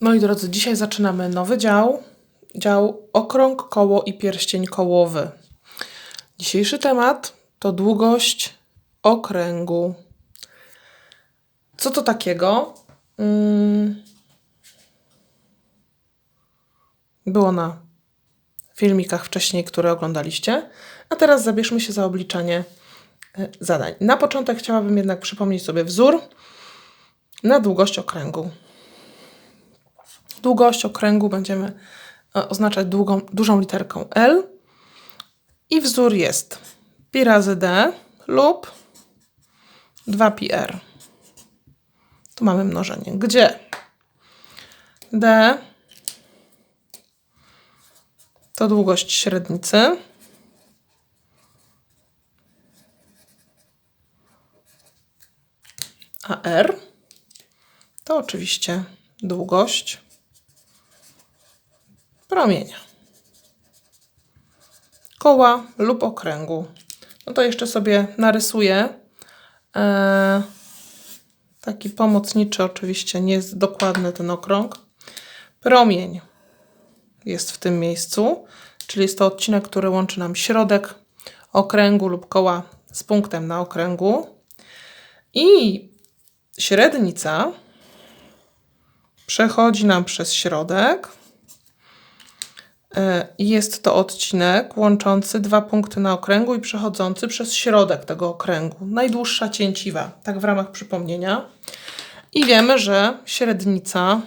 Moi drodzy, dzisiaj zaczynamy nowy dział. Dział okrąg, koło i pierścień kołowy. Dzisiejszy temat to długość okręgu. Co to takiego? Mm. Było na filmikach wcześniej, które oglądaliście. A teraz zabierzmy się za obliczanie e, zadań. Na początek chciałabym jednak przypomnieć sobie wzór na długość okręgu. Długość okręgu będziemy e, oznaczać długą, dużą literką L i wzór jest pi razy d lub 2πr. Tu mamy mnożenie. Gdzie d to długość średnicy. A r to oczywiście długość promienia, koła lub okręgu. No to jeszcze sobie narysuję e, taki pomocniczy, oczywiście nie jest dokładny ten okrąg. Promień jest w tym miejscu, czyli jest to odcinek, który łączy nam środek okręgu lub koła z punktem na okręgu. I średnica przechodzi nam przez środek. E, Jest to odcinek łączący dwa punkty na okręgu i przechodzący przez środek tego okręgu. Najdłuższa cięciwa, tak w ramach przypomnienia. I wiemy, że średnica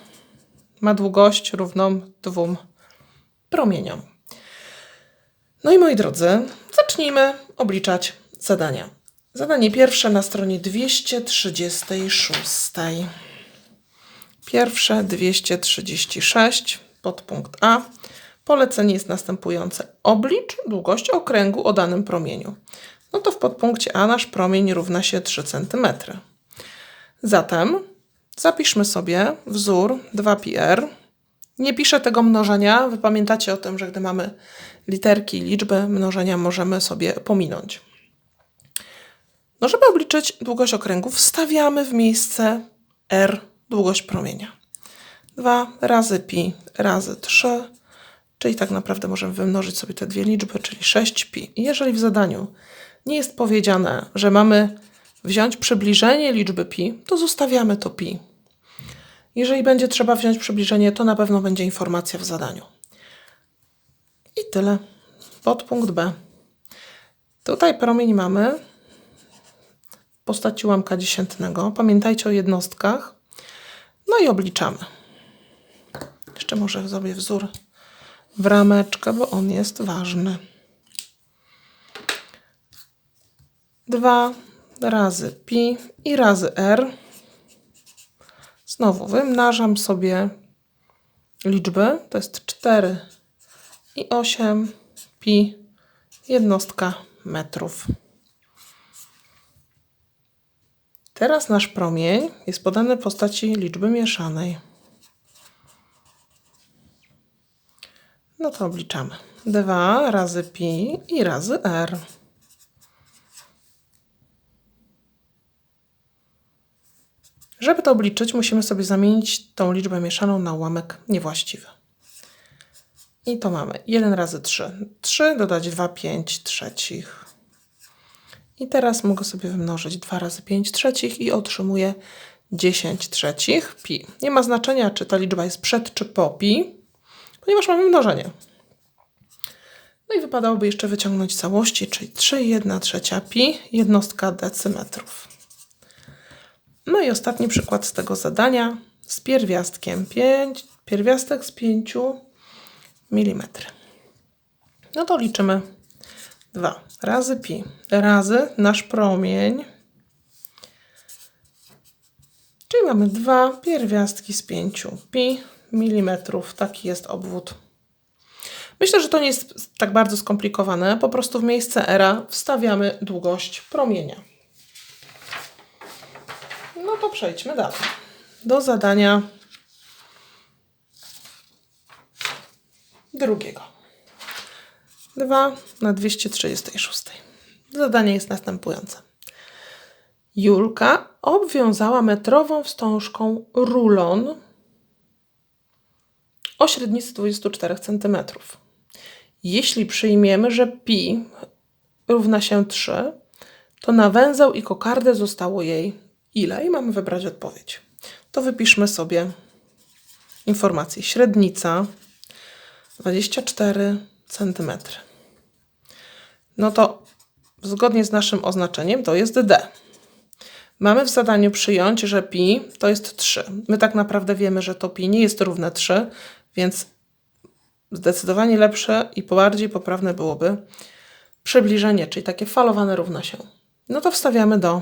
ma długość równą dwóm promieniom. No i moi drodzy, zacznijmy obliczać zadania. Zadanie pierwsze na stronie 236. Pierwsze 236, podpunkt A. Polecenie jest następujące. Oblicz długość okręgu o danym promieniu. No to w podpunkcie A nasz promień równa się 3 cm. Zatem zapiszmy sobie wzór 2πr. Nie piszę tego mnożenia. Wy pamiętacie o tym, że gdy mamy literki i liczby, mnożenia możemy sobie pominąć. No, żeby obliczyć długość okręgu, wstawiamy w miejsce r długość promienia. 2 razy pi razy 3, czyli tak naprawdę możemy wymnożyć sobie te dwie liczby, czyli 6pi. I jeżeli w zadaniu nie jest powiedziane, że mamy wziąć przybliżenie liczby pi, to zostawiamy to pi. Jeżeli będzie trzeba wziąć przybliżenie, to na pewno będzie informacja w zadaniu. I tyle. Podpunkt B. Tutaj promień mamy w postaci łamka dziesiętnego. Pamiętajcie o jednostkach. No i obliczamy. Jeszcze może zrobię wzór w rameczkę, bo on jest ważny. 2 razy pi i razy r. Znowu wymnażam sobie liczby. To jest 4 i 8 pi jednostka metrów. Teraz nasz promień jest podany w postaci liczby mieszanej. No to obliczamy. 2 razy pi i razy r. Żeby to obliczyć, musimy sobie zamienić tą liczbę mieszaną na ułamek niewłaściwy. I to mamy 1 razy 3. 3 dodać 2, 5 trzecich. I teraz mogę sobie wymnożyć 2 razy 5 trzecich i otrzymuję 10 trzecich pi. Nie ma znaczenia, czy ta liczba jest przed czy po pi, ponieważ mamy mnożenie. No i wypadałoby jeszcze wyciągnąć całości, czyli 3,1 trzecia pi, jednostka decymetrów. No i ostatni przykład z tego zadania z pierwiastkiem 5, pierwiastek z 5 mm. No to liczymy 2 razy pi razy nasz promień. Czyli mamy 2 pierwiastki z 5 pi milimetrów. Taki jest obwód. Myślę, że to nie jest tak bardzo skomplikowane. Po prostu w miejsce era wstawiamy długość promienia. No to przejdźmy dalej. Do zadania drugiego. 2 na 236. Zadanie jest następujące. Julka obwiązała metrową wstążką rulon o średnicy 24 cm. Jeśli przyjmiemy, że pi równa się 3, to na węzeł i kokardę zostało jej ile? I mamy wybrać odpowiedź. To wypiszmy sobie informację. Średnica 24 cm. No to zgodnie z naszym oznaczeniem to jest d. Mamy w zadaniu przyjąć, że pi to jest 3. My tak naprawdę wiemy, że to pi nie jest równe 3, więc zdecydowanie lepsze i bardziej poprawne byłoby przybliżenie, czyli takie falowane równa się. No to wstawiamy do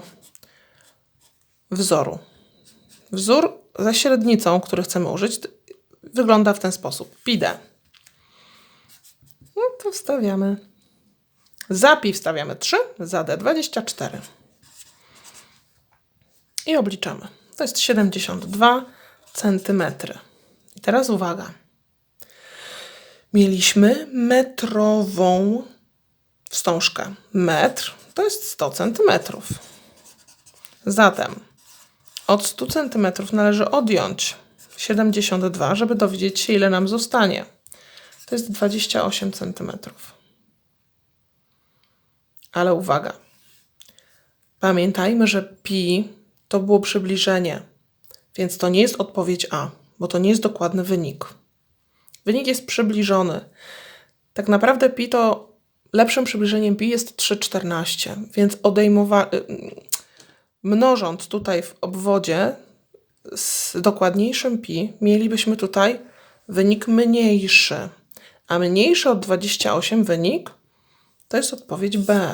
wzoru. Wzór ze średnicą, który chcemy użyć, wygląda w ten sposób. Pi d. No to wstawiamy. Za pi wstawiamy 3, za d 24. I obliczamy. To jest 72 cm. Teraz uwaga. Mieliśmy metrową wstążkę. Metr to jest 100 cm. Zatem od 100 cm należy odjąć 72, żeby dowiedzieć się, ile nam zostanie. To jest 28 cm. Ale uwaga. Pamiętajmy, że pi to było przybliżenie, więc to nie jest odpowiedź A, bo to nie jest dokładny wynik. Wynik jest przybliżony. Tak naprawdę pi to lepszym przybliżeniem pi jest 3,14, więc odejmowa mnożąc tutaj w obwodzie z dokładniejszym pi, mielibyśmy tutaj wynik mniejszy. A mniejszy od 28 wynik to jest odpowiedź B.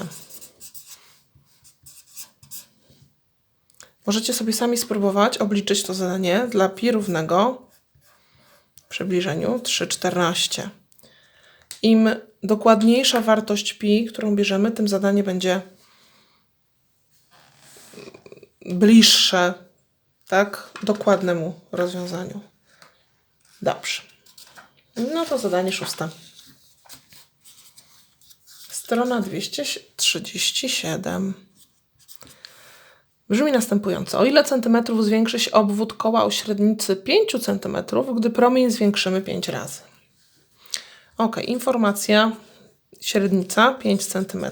Możecie sobie sami spróbować obliczyć to zadanie dla pi równego w przybliżeniu 3,14. Im dokładniejsza wartość pi, którą bierzemy, tym zadanie będzie bliższe tak, dokładnemu rozwiązaniu. Dobrze. No to zadanie szóste. Strona 237. Brzmi następująco. O ile centymetrów zwiększy się obwód koła o średnicy 5 cm, gdy promień zwiększymy 5 razy? Ok, informacja. Średnica 5 cm.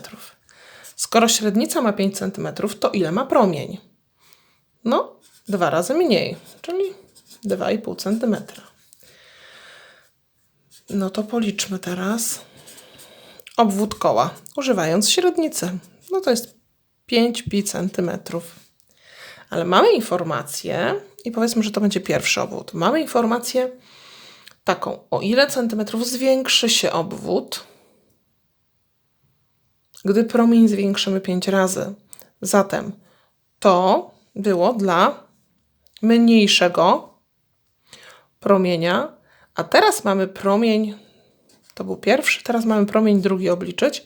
Skoro średnica ma 5 cm, to ile ma promień? No, dwa razy mniej, czyli 2,5 cm. No to policzmy teraz obwód koła, używając średnicy. No to jest 5 pi centymetrów. Ale mamy informację, i powiedzmy, że to będzie pierwszy obwód. Mamy informację taką, o ile centymetrów zwiększy się obwód, gdy promień zwiększymy 5 razy. Zatem to było dla mniejszego promienia, a teraz mamy promień, to był pierwszy, teraz mamy promień drugi obliczyć.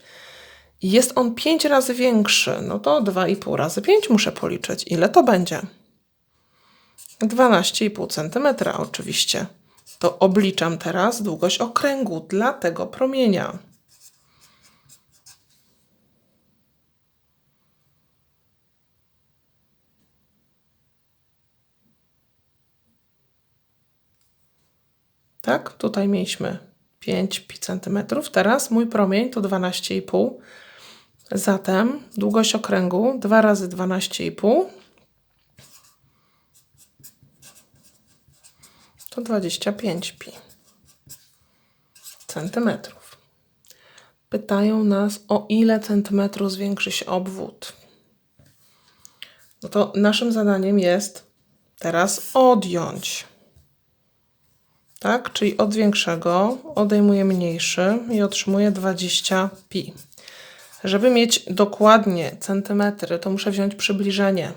Jest on 5 razy większy, no to 2,5 razy 5 muszę policzyć. Ile to będzie? 12,5 cm oczywiście. To obliczam teraz długość okręgu dla tego promienia. Tak, tutaj mieliśmy 5 cm. Teraz mój promień to 12,5. Zatem długość okręgu 2 razy 12,5 to 25 pi centymetrów. Pytają nas, o ile centymetrów zwiększy się obwód. No to naszym zadaniem jest teraz odjąć tak? Czyli od większego odejmuję mniejszy i otrzymuję 20 pi. Żeby mieć dokładnie centymetry, to muszę wziąć przybliżenie.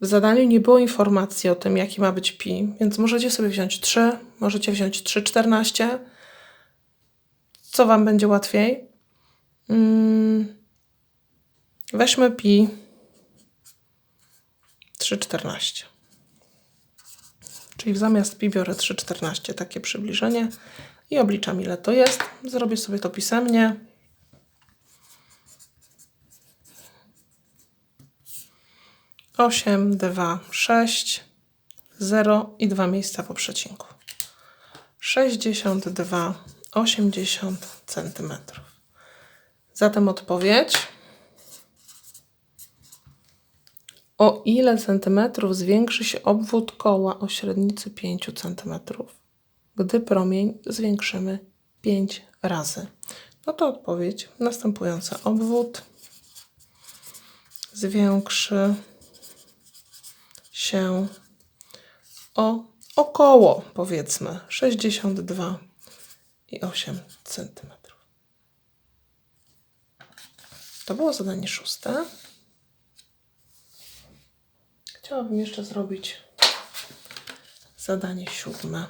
W zadaniu nie było informacji o tym, jaki ma być pi, więc możecie sobie wziąć 3, możecie wziąć 3,14. Co Wam będzie łatwiej? Hmm. Weźmy pi 3,14. Czyli zamiast pi biorę 3,14, takie przybliżenie i obliczam ile to jest. Zrobię sobie to pisemnie. Osiem, dwa, sześć, 0 i dwa miejsca po przecinku. 62,80 cm. Zatem odpowiedź. O ile centymetrów zwiększy się obwód koła o średnicy 5 cm, gdy promień zwiększymy 5 razy? No to odpowiedź następująca. Obwód zwiększy się o około powiedzmy 62,8 cm. To było zadanie szóste. Chciałabym jeszcze zrobić zadanie siódme.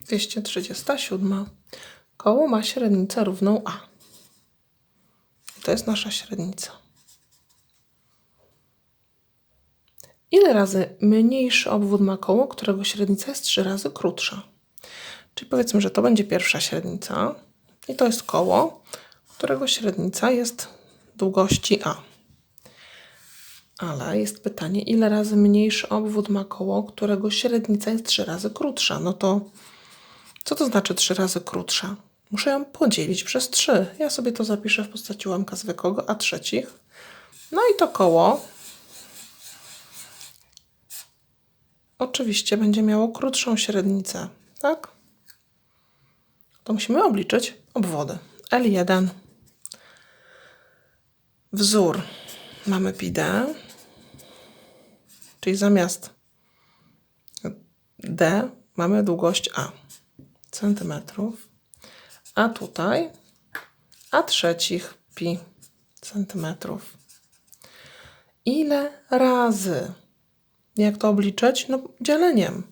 Dwieście trzydziesta siódma. Koło ma średnicę równą A. To jest nasza średnica. Ile razy mniejszy obwód ma koło, którego średnica jest trzy razy krótsza? Czyli powiedzmy, że to będzie pierwsza średnica i to jest koło, którego średnica jest długości A. Ale jest pytanie, ile razy mniejszy obwód ma koło, którego średnica jest trzy razy krótsza? No to co to znaczy trzy razy krótsza? Muszę ją podzielić przez 3. Ja sobie to zapiszę w postaci ułamka zwykłego, a trzecich. No i to koło oczywiście będzie miało krótszą średnicę, tak? To musimy obliczyć obwody. L1. Wzór mamy pi d, czyli zamiast d mamy długość a centymetrów a tutaj a trzecich pi centymetrów. Ile razy? Jak to obliczyć? No dzieleniem.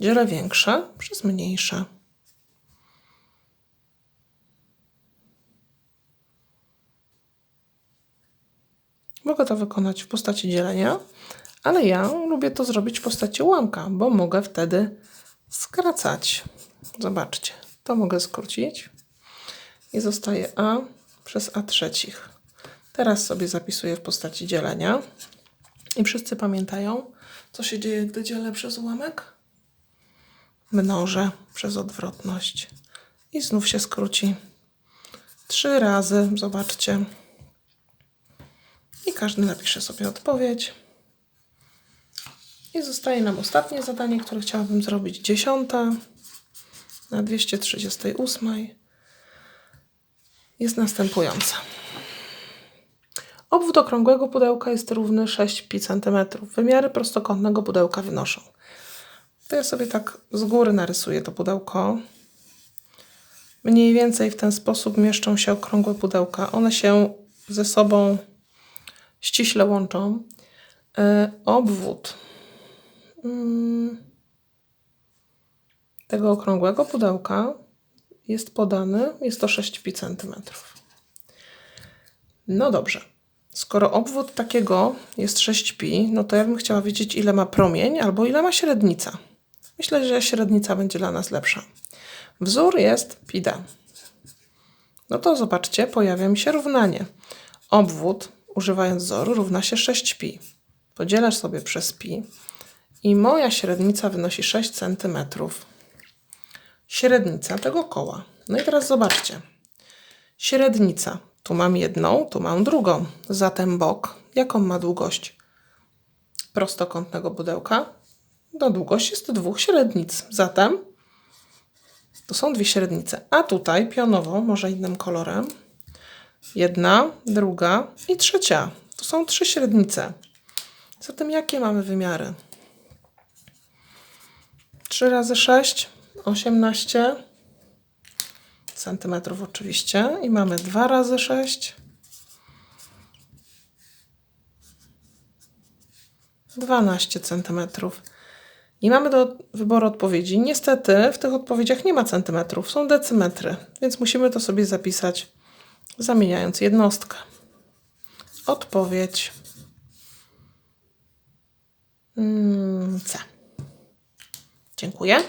Dzielę większe przez mniejsze. Mogę to wykonać w postaci dzielenia, ale ja lubię to zrobić w postaci ułamka, bo mogę wtedy skracać. Zobaczcie, to mogę skrócić i zostaje a przez a trzecich. Teraz sobie zapisuję w postaci dzielenia. I wszyscy pamiętają, co się dzieje, gdy dzielę przez ułamek? Mnożę przez odwrotność. I znów się skróci. Trzy razy, zobaczcie. I każdy napisze sobie odpowiedź. I zostaje nam ostatnie zadanie, które chciałabym zrobić. Dziesiąte na 238 jest następująca. Obwód okrągłego pudełka jest równy 6 pi cm. Wymiary prostokątnego pudełka wynoszą. To ja sobie tak z góry narysuję to pudełko. Mniej więcej w ten sposób mieszczą się okrągłe pudełka. One się ze sobą ściśle łączą. Yy, obwód yy, tego okrągłego pudełka jest podany, jest to 6 pi centymetrów. No dobrze. Skoro obwód takiego jest 6 pi, no to ja bym chciała wiedzieć, ile ma promień albo ile ma średnica. Myślę, że średnica będzie dla nas lepsza. Wzór jest pi d. No to zobaczcie, pojawia mi się równanie. Obwód, używając wzoru, równa się 6 pi. Podzielasz sobie przez pi i moja średnica wynosi 6 centymetrów średnica tego koła. No i teraz zobaczcie. Średnica. Tu mam jedną, tu mam drugą. Zatem bok, jaką ma długość prostokątnego pudełka? No długość jest dwóch średnic. Zatem to są dwie średnice. A tutaj pionowo, może innym kolorem, jedna, druga i trzecia. To są trzy średnice. Zatem jakie mamy wymiary? 3 razy 6 18 centymetrów oczywiście i mamy 2 razy 6 12 centymetrów. I mamy do wyboru odpowiedzi. Niestety w tych odpowiedziach nie ma centymetrów, są decymetry, więc musimy to sobie zapisać zamieniając jednostkę. Odpowiedź mm, C. Dziękuję.